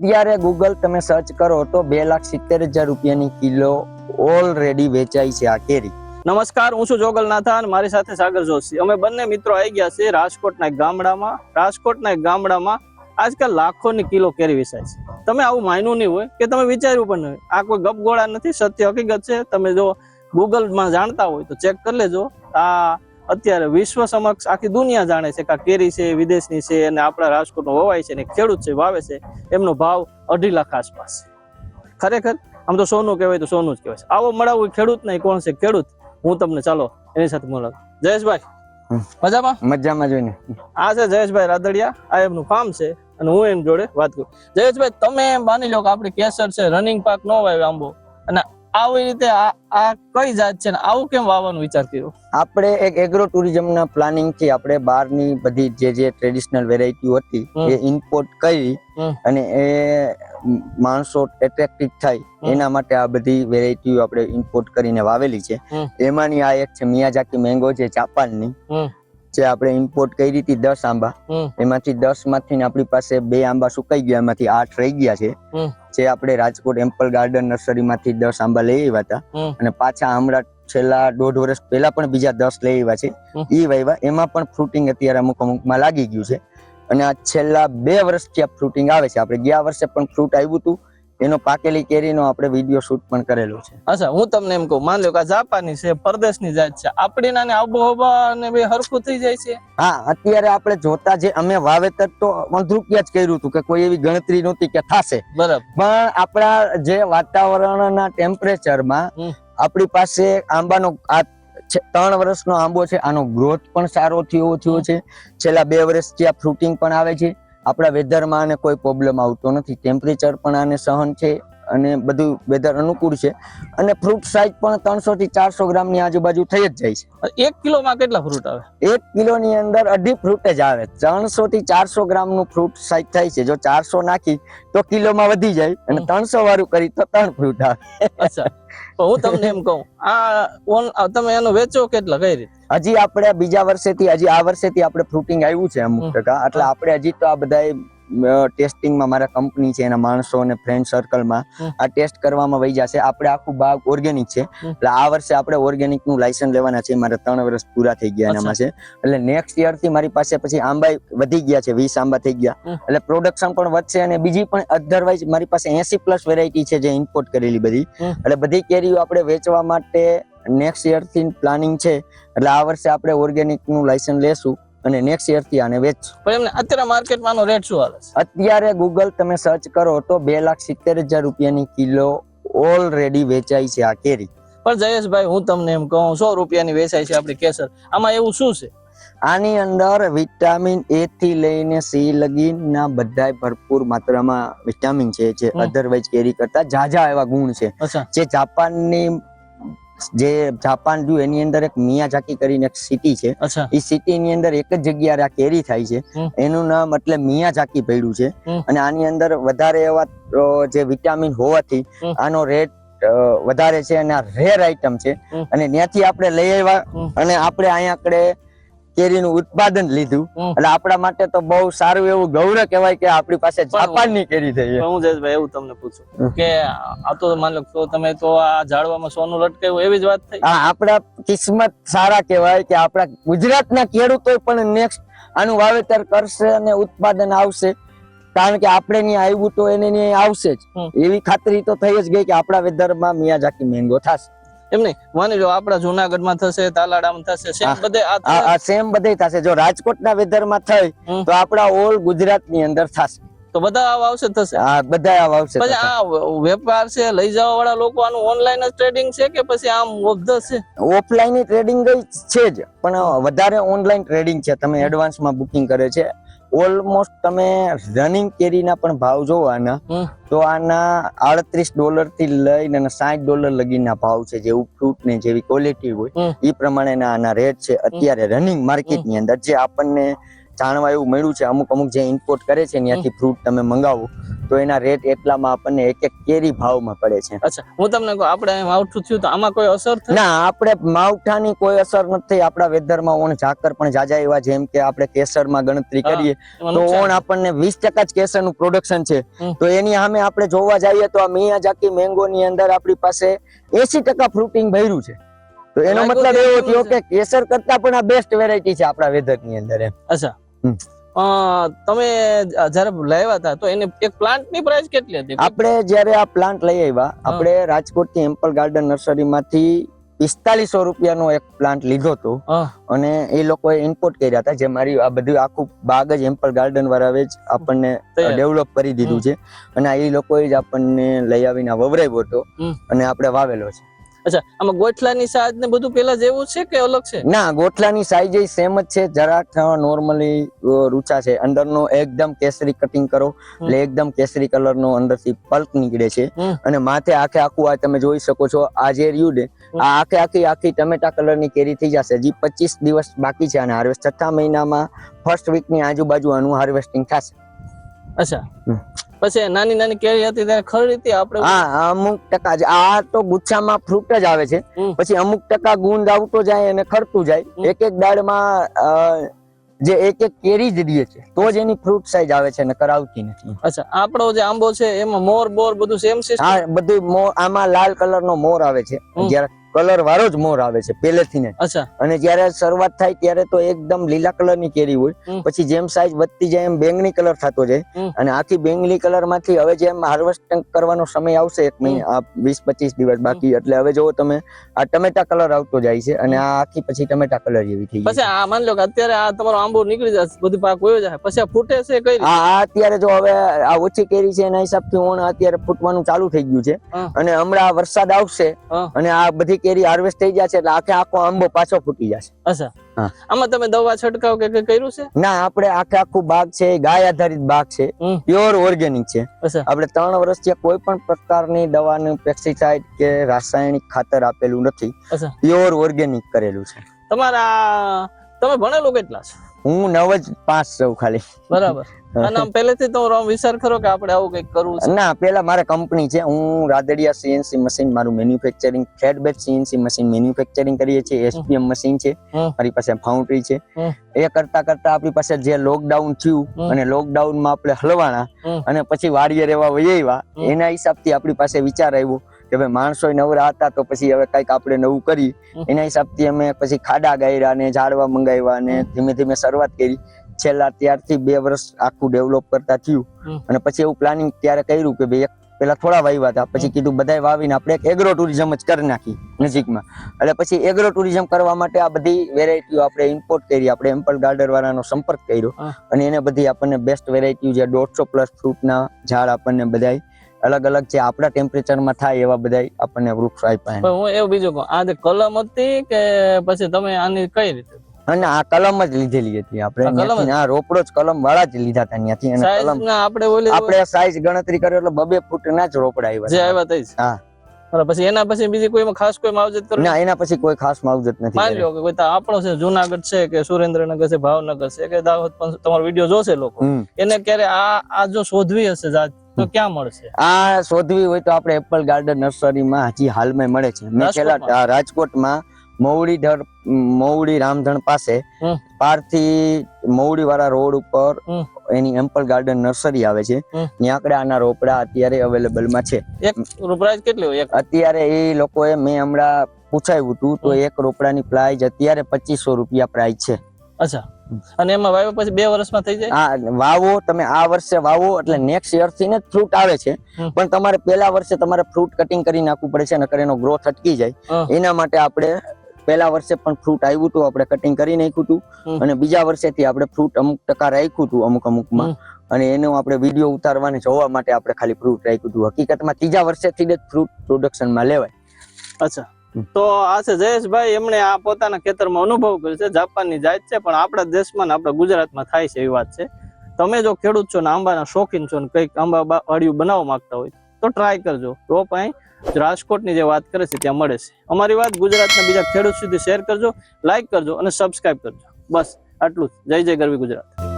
અત્યારે ગૂગલ તમે સર્ચ કરો તો બે લાખ સિત્તેર હજાર રૂપિયાની કિલો ઓલરેડી વેચાઈ છે આ કેરી. નમસ્કાર, હું છું જોગલ નાથા અને મારી સાથે સાગર જોશી. અમે બંને મિત્રો આવી ગયા છે રાજકોટના ગામડામાં. રાજકોટના ગામડામાં આજકાલ લાખોની કિલો કેરી વેચાય છે. તમે આવું માન્યું નહીં હોય કે તમે વિચાર્યું પણ નહીં. આ કોઈ ગપગોળા નથી. સત્ય હકીકત છે. તમે જો ગૂગલમાં જાણતા હોય તો ચેક કરી લેજો. આ અત્યારે વિશ્વ સમક્ષ આખી દુનિયા જાણે છે કે આ કેરી છે વિદેશની છે અને આપણા રાજકોટનો વવાય છે ને ખેડૂત છે વાવે છે એમનો ભાવ અઢી લાખ આસપાસ છે. ખરેખર? આમ તો સોનું કહેવાય તો સોનું જ કહેવાય આવો મળાવું ખેડૂત નહીં કોણ છે ખેડૂત? હું તમને ચાલો એની સાથે મળો. જયેશભાઈ મજામાં? મજામાં જોઈને આ છે જયેશભાઈ રાદડિયા આ એમનું ફાર્મ છે અને હું એમ જોડે વાત કરું. જયેશભાઈ તમે માની લો કે આપણે કેસર છે રનિંગ પાક નો વાવ્યો આંબો. અને આવી રીતે આ કઈ જાત છે ને આવું કેમ વાવવાનું વિચાર કર્યો? આપણે એક એગ્રો ટુરિઝમના પ્લાનિંગથી આપણે બહારની બધી જે જે ટ્રેડિશનલ વેરાયટીઓ હતી એ ઇમ્પોર્ટ કરી અને એ માણસો એટ્રેક્ટિવ થાય. એના માટે આ બધી વેરાયટીઓ આપણે ઇમ્પોર્ટ કરીને વાવેલી છે. એમાંની આ એક છે મિયાજાકી મેંગો છે જાપાનની. જે આપણે ઇમ્પોર્ટ કરી હતી દસ આંબા એમાંથી દસમાંથી આપણી પાસે બે આંબા સુકાઈ ગયા એમાંથી આઠ રહી ગયા છે. જે આપણે રાજકોટ એમ્પલ ગાર્ડન નર્સરી માંથી દસ આંબા લઈ આવ્યા હતા. અને પાછા હમણાં છેલ્લા દોઢ વર્ષ પહેલા પણ બીજા દસ લઈ આવ્યા છે. એ ઈ વાવ્યા એમાં પણ ફ્રૂટિંગ અત્યારે અમુક અમુકમાં લાગી ગયું છે. અને આ છેલ્લા બે વર્ષથી આ ફ્રૂટિંગ આવે છે. આપણે ગયા વર્ષે પણ ફ્રૂટ આવ્યું હતું. એનો પાકેલી કેરીનો આપણે વીડિયો શૂટ પણ કરેલો છે. અચ્છા હું તમને એમ કહું માની લો કે જાપાની છે પરદેશની જાત છે. આપણી નાની આબોહવા અને બે હરખું થઈ જાય છે. હા અત્યારે આપણે જોતા જે અમે વાવેતર તો અંધરૂપિયા જ કર્યું હતું કે કોઈ એવી ગણતરી નહોતી કે થાશે. બરાબર. પણ આપણા જે વાતાવરણના ટેમ્પરેચરમાં આપણી પાસે આંબાનો આ ત્રણ વર્ષનો આંબો છે આનો ગ્રોથ પણ સારો થયો થયો છે. છેલ્લા બે વર્ષથી આ ફ્રૂટિંગ પણ આવે છે. આપણા વેધરમાં આને કોઈ પ્રોબ્લેમ આવતો નથી. ટેમ્પરેચર પણ આને સહન છે. અને બધું વેધર અનુકૂળ છે. અને ફ્રૂટ સાઇઝ પણ ત્રણસો થી ચારસો ગ્રામની આજુબાજુ થઈ જ જાય છે. એક કિલોમાં કેટલા ફ્રૂટ આવે? એક કિલોની અંદર અઢી ફ્રૂટ જ આવે. ત્રણસો થી ચારસો ગ્રામનું ફ્રૂટ સાઇઝ થાય છે. જો ચારસો નાખી તો કિલોમાં વધી જાય. અને ત્રણસો વાળું કરી તો ત્રણ ફ્રૂટ આવે. અચ્છા. હું તમને એમ કહું આ ઓન તમે એનો વેચો કેટલા કઈ રીતે? હજી આપણે બીજા વર્ષેથી હજી આ વર્ષેથી આપણે ફ્રૂટિંગ આવ્યું છે અમુક ટકા. એટલે આપણે હજી તો આ બધા ટેસ્ટિંગમાં મારા કંપની છે એના માણસો અને ફ્રેન્ડ સર્કલમાં આ ટેસ્ટ કરવામાં વહી જશે. આપણે આખું ભાગ ઓર્ગેનિક છે. એટલે આ વર્ષે આપણે ઓર્ગેનિકનું લાયસન્સ લેવાના છે. મારે ત્રણ વર્ષ પૂરા થઈ ગયા એનામાં છે. એટલે નેક્સ્ટ યરથી મારી પાસે પછી આંબા વધી ગયા છે વીસ આંબા થઈ ગયા. એટલે પ્રોડક્શન પણ વધશે અને બીજી પણ અધરવાઇઝ મારી પાસે એસી પ્લસ વેરાયટી છે જે ઇમ્પોર્ટ કરેલી બધી. એટલે બધી કેરીઓ આપણે વેચવા માટે નેક્સ્ટ યરથી પ્લાનિંગ છે. એટલે આ વર્ષે આપણે ઓર્ગેનિકનું લાયસન્સ લેશું. અને નેક્સ્ટ યરથી આને વેચશું. પણ એમને અત્યારે માર્કેટમાં આનો રેટ શું હાલે છે? અત્યારે ગૂગલ તમે સર્ચ કરો તો બે લાખ સિત્તેર હજાર રૂપિયાની કિલો ઓલરેડી વેચાઈ છે આ કેરી. પણ જયેશભાઈ હું તમને એમ કહું સો રૂપિયાની વેચાય છે આપણી કેસર. આમાં એવું શું છે? આની અંદર વિટામિન એ થી લઈને સી લગીના બધાય ભરપૂર માત્રામાં વિટામિન છે જે અધરવાઇઝ કેરી કરતા ઝાઝા એવા ગુણ છે. જે જાપાનની જે જાપાન જો એની અંદર એક મિયાઝાકી કરીને એક સિટી છે. એ સિટી ની અંદર એક જ જગ્યાએ આ કેરી થાય છે. એનું નામ એટલે મિયાઝાકી પડ્યું છે. અને આની અંદર વધારે એવા જે વિટામિન હોવાથી આનો રેટ વધારે છે અને આ રેર આઈટમ છે. અને ત્યાંથી આપણે લઈ આવ્યા અને આપણે અહીંયા આપણે કેરીનું ઉત્પાદન લીધું. એટલે આપણા માટે તો બહુ સારું એવું ગૌરવ કહેવાય કે આપણી પાસે જાપાનની કેરી થઈ છે. હું જયેશભાઈ એવું તમને પૂછું કે આ તો માન લો તમે તો આ ઝાડવામાં સોનું લટકાયું એવી જ વાત થઈ? હા આપણા કિસ્મત સારા કહેવાય કે આપણા ગુજરાતના ખેડૂતો પણ નેક્સ્ટ આનું વાવેતર કરશે અને ઉત્પાદન આવશે. કારણ કે આપણે ની આવ્યું તો એને આવશે જ. એવી ખાતરી તો થઈ જ ગઈ કે આપણા વેધરમાં મિયાઝાકી મેંગો થશે. એમ નહીં? માની લો આપણા જુનાગઢમાં થશે તાલાડામાં થશે સેમ બધે આ આ આ સેમ બધે થશે. જો રાજકોટના વેધરમાં થઈ. તો આપણા ઓલ ગુજરાતની અંદર થશે. તો બધા આ આવશે થશે? આ બધા આવા આવશે પછી આ વેપાર છે લઈ જવા વાળા લોકો આનું ઓનલાઈન જ ટ્રેડિંગ છે કે પછી આમ ઓબ્ધ છે ઓફલાઈન ટ્રેડિંગ છે જ પણ વધારે ઓનલાઈન ટ્રેડિંગ છે. તમે એડવાન્સમાં બુકિંગ કરે છે. ઓલમોસ્ટ તમે રનિંગ કેરીના પણ ભાવ જોવાના. તો આના આડત્રીસ ડોલરથી લઈને અને સાઠ ડોલર લગીના ભાવ છે જેવું ફ્રૂટ ને જેવી ક્વોલિટી હોય. એ પ્રમાણેના આના રેટ છે અત્યારે રનિંગ માર્કેટની અંદર જે આપણને જાણવા એવું મળ્યું છે અમુક અમુક જે ઇમ્પોર્ટ કરે છે ત્યાંથી ફ્રૂટ તમે મંગાવો તો એના રેટ એટલામાં આપણને એક એક કેરી ભાવમાં પડે છે. અચ્છા હું તમને કહું આપણે માવઠું થયું તો આમાં કોઈ અસર ના આપણે માવઠાની કોઈ અસર નથી આપણા વેધરમાં ઓણ ઝાકર પણ જાજા એવા જેમ કે આપણે કેસરમાં ગણતરી કરીએ તો ઓણ આપણને વીસ ટકા જ કેસરનું પ્રોડક્શન છે. તો એની સામે આપણે જોવા જઈએ તો આ મિયાજાકી મેંગો ની અંદર આપણી પાસે એસી ટકા ફ્રૂટિંગ ભર્યું છે. તો એનો મતલબ એવો થયો કે કેસર કરતા પણ આ બેસ્ટ વેરાયટી છે આપણા વેધરની અંદર એમ. અચ્છા તમે જ્યારે લાવ્યા હતા તો એને એક પ્લાન્ટની પ્રાઇસ કેટલી હતી? આપણે જ્યારે આ પ્લાન્ટ લઈ આવ્યા આપણે રાજકોટથી એમ્પલ ગાર્ડન નર્સરી માંથી પિસ્તાલીસો રૂપિયાનો એક પ્લાન્ટ લીધો હતો. અને એ લોકોએ ઇમ્પોર્ટ કર્યા હતા જે મારી આ બધું આખું બાગ જ એમ્પલ ગાર્ડન વાળાવે જ આપણને. ડેવલપ કરી દીધું છે. અને એ લોકોએ જ આપણને લઈ આવીને વવરાવ્યો હતો. અને આપણે વાવેલો છે. અચ્છા આમાં ગોઠલાની સાઈઝ ને બધું પેલા જેવું છે કે અલગ છે? ના ગોઠલાની સાઈઝ એ સેમ જ છે. જરાક નોર્મલી રૂચા છે. અંદરનો એકદમ કેસરી કટિંગ કરો એટલે એકદમ કેસરી કલર નો અંદરથી પલ્પ નીકળે છે. અને માથે આખે આખું આ તમે જોઈ શકો છો આ જે રહ્યું ને આ આખે આખી આખી ટમેટા કલરની કેરી થઈ જશે. હજી પચીસ દિવસ બાકી છે અને હાર્વેસ્ટ છઠ્ઠા મહિનામાં ફર્સ્ટ વીકની આજુબાજુ આનું હાર્વેસ્ટિંગ થશે. અચ્છા. પછી નાની નાની કેરી હતી તેને ખરી હતી આપણે હા અમુક ટકા આ તો ગુચ્છામાં ફ્રૂટ જ આવે છે. પછી અમુક ટકા ગુંદ આવતો જાય અને ખરતું જાય. એક એક દાળમાં જે એક એક કેરી જ દે છે તો જ એની ફ્રૂટ સાઈઝ આવે છે અને કરાવતી નથી. અચ્છા આપણો જે આંબો છે એમાં મોર બોર બધું સેમ છે હા બધું આમાં લાલ કલર નો મોર આવે છે. જ્યારે કલર વાળો જ મોર આવે છે પહેલેથી ને અચ્છા. અને જ્યારે શરૂઆત થાય ત્યારે તો એકદમ લીલા કલરની કેરી હોય. પછી જેમ સાઈઝ વધતી જાય એમ બેંગની કલર થતો જાય. અને આખી બેંગની કલરમાંથી હવે જેમ હાર્વેસ્ટિંગ કરવાનો સમય આવશે એક મહિના વીસ પચીસ દિવસ બાકી એટલે હવે જો તમે આ ટમેટા કલર આવતો જાય છે અને આ આખી પછી ટમેટા કલર જેવી થઈ પછી આ માની લો કે અત્યારે આ તમારો આંબો નીકળી જશે બધું પાક વયો જાય પછી આ ફૂટે છે કઈ આ અત્યારે જો હવે આ ઓછી કેરી છે એના હિસાબથી ઓણ અત્યારે ફૂટવાનું ચાલુ થઈ ગયું છે. અને હમણાં વરસાદ આવશે અને આ બધી કેરી હાર્વેસ્ટ થઈ જશે એટલે આખે આખો આંબો પાછો ફૂટી જશે અચ્છા. આમાં તમે દવા છંટકાવ કે કઈ કર્યું છે? ના આપણે આખે આખું બાગ છે ગાય આધારિત બાગ છે. પ્યોર ઓર્ગેનિક છે. આપણે ત્રણ વર્ષથી કોઈ પણ પ્રકારની દવાનું પેસ્ટિસાઇડ કે રાસાયણિક ખાતર આપેલું નથી. પ્યોર ઓર્ગેનિક કરેલું છે. તમારા તમે ભણેલું કેટલા છે? હું નવ જ પાંચ સૌ ખાલી. બરાબર. અને આમ પહેલેથી તો વિચાર ખરો કે આપણે આવું કંઈક કરવું છે. ના પેલા મારે કંપની છે. હું રાદડિયા સીએનસી મશીન મારું manufacturing feedback CNC machine manufacturing કરીએ છીએ. એસપીએમ મશીન છે. મારી પાસે ફાઉન્ડ્રી છે. એ કરતા કરતા આપણી પાસે જે લોકડાઉન થયું અને લોકડાઉનમાં આપણે હલવાણા અને પછી વાડીએ રહેવા વૈયા હમ. એના હિસાબથી આપણી પાસે વિચાર આવ્યો કે ભાઈ માણસો નવરા હતા તો પછી હવે કંઈક આપણે નવું કરી એના હિસાબથી અમે પછી ખાડા ગાયરા ને ઝાડવા મંગાવ્યા ને ધીમે ધીમે શરૂઆત કરી. છેલ્લા ત્યારથી બે વર્ષ આખું ડેવલપ કરતા થયું. અને પછી એવું પ્લાનિંગ ત્યારે કર્યું કે ભાઈ પેલા થોડા વાવ્યા હતા. પછી કીધું બધાય વાવીને આપણે એક એગ્રો ટુરિઝમ જ કરી નાખી નજીકમાં. એટલે પછી એગ્રો ટુરિઝમ કરવા માટે આ બધી વેરાયટીઓ આપણે ઇમ્પોર્ટ કરી આપણે એમ્પલ ગાર્ડન વાળાનો સંપર્ક કર્યો. અને એને બધી આપણને બેસ્ટ વેરાયટીઓ જે દોઢસો પ્લસ ફ્રૂટના ઝાડ આપણને બધાય અલગ અલગ જે આપણા ટેમ્પરેચરમાં થાય એવા બધા આપણને વૃક્ષ આપ્યા. પણ હું એવું બીજું કહું આ જે કલમ હતી કે પછી તમે આની કઈ રીતે? અને આ કલમ જ લીધેલી હતી આપણે આ રોપડો જ કલમ વાળા જ લીધા હતા ત્યાંથી. અને કલમ આપણે ઓલી આપણે સાઈઝ ગણતરી કર્યો એટલે બબે ફૂટના જ રોપડા જે આવ્યા આવ્યા તઈ હા. પછી એના પછી બીજી કોઈ ખાસ કોઈ માવજત કરો ના એના પછી કોઈ ખાસ માવજત નથી માની. લો કે કોઈ તા આપણો છે જુનાગઢ છે કે સુરેન્દ્રનગર છે ભાવનગર છે કે દાહોદ પણ તમારો વીડિયો જોશે લોકો. એને ક્યારે આ આ જો શોધવી હશે જાત તો ક્યાં મળશે? આ શોધવી હોય તો આપણે એપલ ગાર્ડન નર્સરીમાં હજી હાલમાં મળે છે. મેં છેલ્લા રાજકોટમાં? મવડી ઢર મવડી રામધણ પાસે. પારથી મવડી વાળા રોડ ઉપર એની એમ્પલ ગાર્ડન નર્સરી આવે છે. ત્યાં આગળ આના રોપડા અત્યારે અવેલેબલમાં છે. એક રોપડા કેટલી હોય? અત્યારે એ લોકોએ મેં હમણાં પૂછાયું હતું તો એક રોપડાની પ્રાઇસ અત્યારે પચીસો રૂપિયા પ્રાઇસ છે. અચ્છા. અને એમાં વાવ્યા પછી બે વર્ષમાં થઈ જાય? વાવો તમે આ વર્ષે વાવો એટલે નેક્સ્ટ યરથી ને ફ્રૂટ આવે છે. પણ તમારે પેલા વર્ષે તમારે ફ્રૂટ કટિંગ કરી નાખવું પડે છે નકર એનો ગ્રોથ અટકી જાય. એના માટે આપણે પેલા વર્ષે પણ ફ્રૂટ આવ્યું હતું આપણે કટિંગ કરી નાખ્યું હતું. અને બીજા વર્ષેથી આપણે ફ્રૂટ અમુક ટકા રાખ્યું હતું અમુક અમુકમાં. અને એનો આપણે વીડિયો ઉતારવાને જોવા માટે આપણે ખાલી ફ્રૂટ રાખ્યું હતું. હકીકતમાં ત્રીજા વર્ષેથી જ ફ્રૂટ પ્રોડક્શનમાં લેવાય. અચ્છા. તો આ છે જયેશભાઈ, એમણે આ પોતાના ખેતરમાં અનુભવ કર્યો છે. જાપાનની જાત છે, પણ આપણા દેશમાં ને આપણા ગુજરાતમાં થાય છે એવી વાત છે. તમે જો ખેડૂત છો ને આંબાના શોખીન છો ને કંઈક આંબા બા- બનાવવા માંગતા હોય, તો ટ્રાય કરજો. રોપ અહીં રાજકોટની જે વાત કરે છે ત્યાં મળે છે. અમારી વાત ગુજરાતના બીજા ખેડૂત સુધી શેર કરજો લાઈક કરજો અને સબસ્ક્રાઇબ કરજો. બસ, આટલું જ. જય જય ગરવી ગુજરાત.